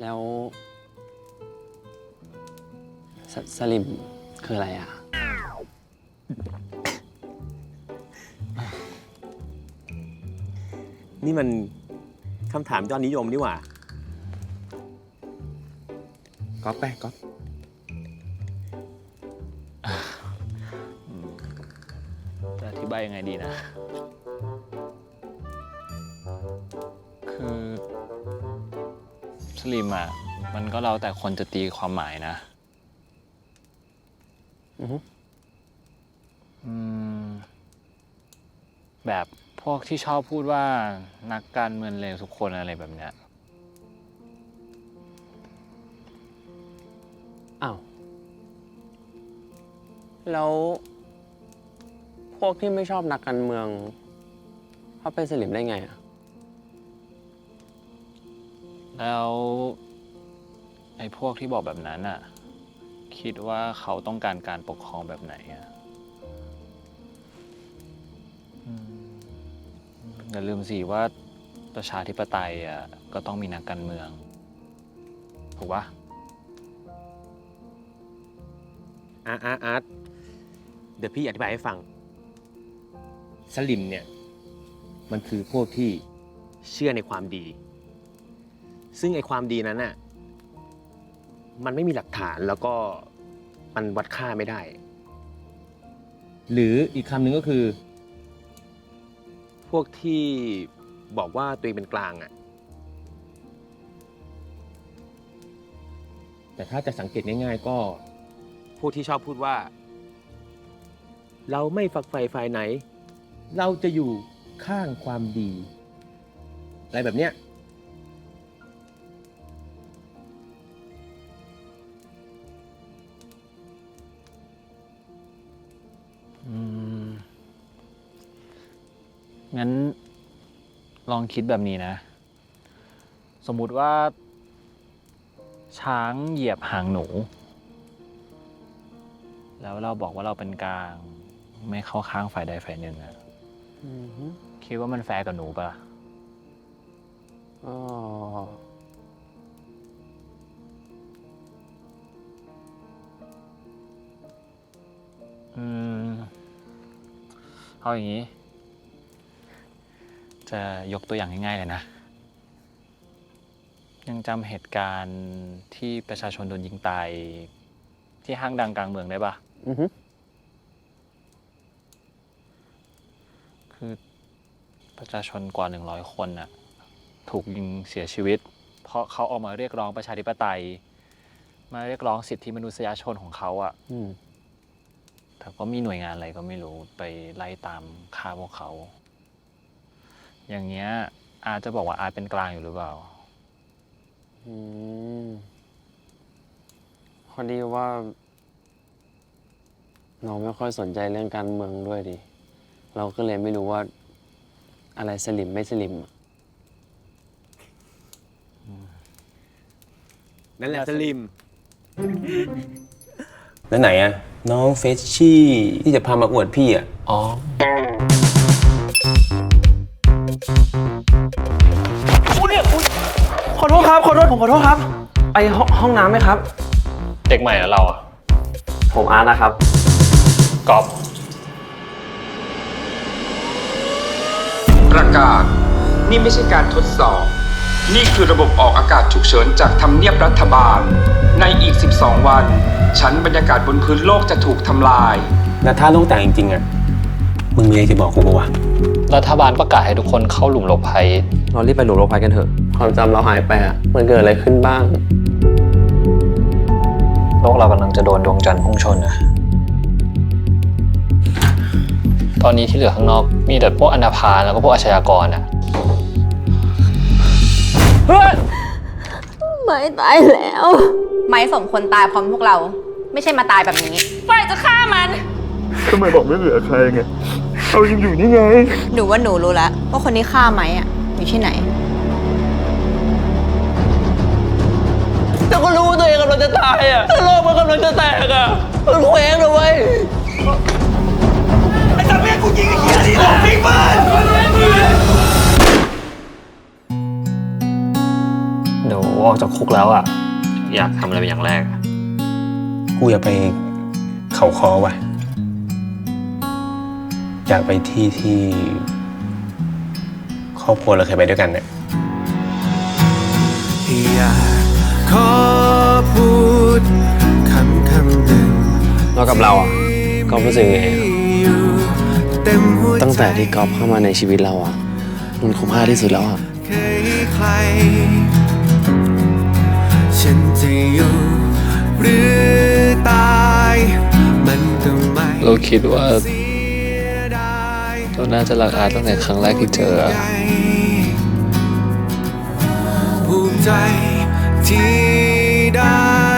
แล้วสสลิมคืออะไรอะ นี่มันคำถามยอดนิยมนี่หว่าก๊อปไปก๊อปจะอธิบายยังไงดีนะ สลิมอะ มันก็เราแต่คนจะตีความหมายนะ อือฮึอืม แบบพวกที่ชอบพูดว่านักการเมืองเลวทุกคนอะไรแบบเนี้ย อ้าว แล้ว พวกที่ไม่ชอบนักการเมืองเขาเป็นสลิมได้ไงอะ แล้วไอ้พวกที่บอกแบบนั้นอะคิดว่าเขาต้องการการปกครองแบบไหนอะอืมอย่าลืมสิว่าประชาธิปไตยอะก็ต้องมีนักการเมือง ถูกปะอาร์ตอาร์ตอาร์ตเดี๋ยวพี่อธิบายให้ฟัง สลิมเนี่ย มันคือพวกที่เชื่อในความดี ซึ่งไอความดีนั้นน่ะมันไม่มีหลักฐานแล้วก็มันวัดค่าไม่ได้ หรืออีกคำหนึ่งก็คือ พวกที่บอกว่าตัวเองเป็นกลางอะ แต่ถ้าจะสังเกตง่ายๆ ก็พวกที่ชอบพูดว่า เราไม่ฝักใฝ่ฝ่ายไหน เราจะอยู่ข้างความดี อะไรแบบเนี้ย งั้นลองคิดแบบนี้นะ สมมุติว่า ช้างเหยียบหางหนู แล้วเราบอกว่าเราเป็นกลาง ไม่เข้าข้างฝ่ายใดฝ่ายหนึ่งอะอือฮึคิดว่ามันแฟร์กับหนูปะอ๋ออืมเอาอย่างนี้ จะยกตัวอย่างง่ายๆเลยนะ ยังจำเหตุการณ์ที่ประชาชนโดนยิงตายที่ห้างดังกลางเมืองได้ปะอือฮึคือประชาชนกว่า100คนน่ะถูกยิงเสียชีวิต เพราะเขาออกมาเรียกร้องประชาธิปไตย มาเรียกร้องสิทธิมนุษยชนของเขาอะอืมแต่ก็มีหน่วยงานอะไรก็ไม่รู้ไปไล่ตามฆ่าพวกเขา อย่างเงี้ยอาจจะบอกว่าอาจเป็นกลางอยู่หรือเปล่า อืมพอดีว่าน้องไม่ค่อยสนใจเรื่องการเมืองด้วยดิ เราก็เลยไม่รู้ว่า อะไรสลิมไม่สลิมอะนั่นแหละสลิม แล้วไหนอะน้องเฟชชี่ที่จะพามาอวดพี่อะอ๋อ โทษครับ ขอโทษ ผมขอโทษครับ ไปห้องห้องน้ำไหมครับ เด็กใหม่แล้วเราอะผมอาร์ตนะครับ กอบประกาศ นี่ไม่ใช่การทดสอบ นี่คือระบบออกอากาศฉุกเฉินจากทำเนียบรัฐบาล ในอีก 12 วัน ชั้นบรรยากาศบนพื้นโลกจะถูกทำลาย แล้วถ้าโลกแตกจริงๆอะมึงมีอะไรจะบอกกูปะวะ รัฐบาลประกาศให้ทุกคนเข้าหลุมหลบภัย เรารีบไปหลุมหลบภัยกันเถอะ ความจำเราหายไปอะมันเกิดอะไรขึ้นบ้าง โลกเรากำลังจะโดนดวงจันทร์พุ่งชนอะตอนนี้ที่เหลือข้างนอกมีแต่พวกอนาพาลแล้วก็พวกอาชญากรอะไม่ตายแล้ว ไม้สมควรตายพร้อมพวกเรา ไม่ใช่มาตายแบบนี้ ฝ่ายจะฆ่ามัน ทำไมบอกไม่เหลือใครไง เอายังอยู่นี่ไง หนูว่าหนูรู้แล้วว่าคนที่ฆ่าไม้อะอยู่ที่ไหน ก็รู้ว่าตัวเองกำลังจะตายอะถ้าโลกมันกำลังจะแตกอะมันเคว้งเลยเว้ยหนูออกจากคุกแล้วอะ อยากทำอะไรเป็นอย่างแรกอะกูอยากไปเขาคอว่ะ อยากไปที่ที่ ครอบครัวเราเคยไปด้วยกันเนี่ย อยาก ขอพูดคำคำหนึ่งแล้วกับเราอะก๊อฟรู้สึกไงอะอยู่เต็มหัวใจตั้งแต่ที่ก๊อฟเข้ามาในชีวิตเราอะ มันคุ้มค่าที่สุดแล้วอะ เคยใคร ฉันจะอยู่หรือตาย มันก็ไม่เราคิดว่าเสียดายเราน่าจะรักอาร์ตตั้งแต่ครั้งแรกที่เจออะ ภูมิใจ tidak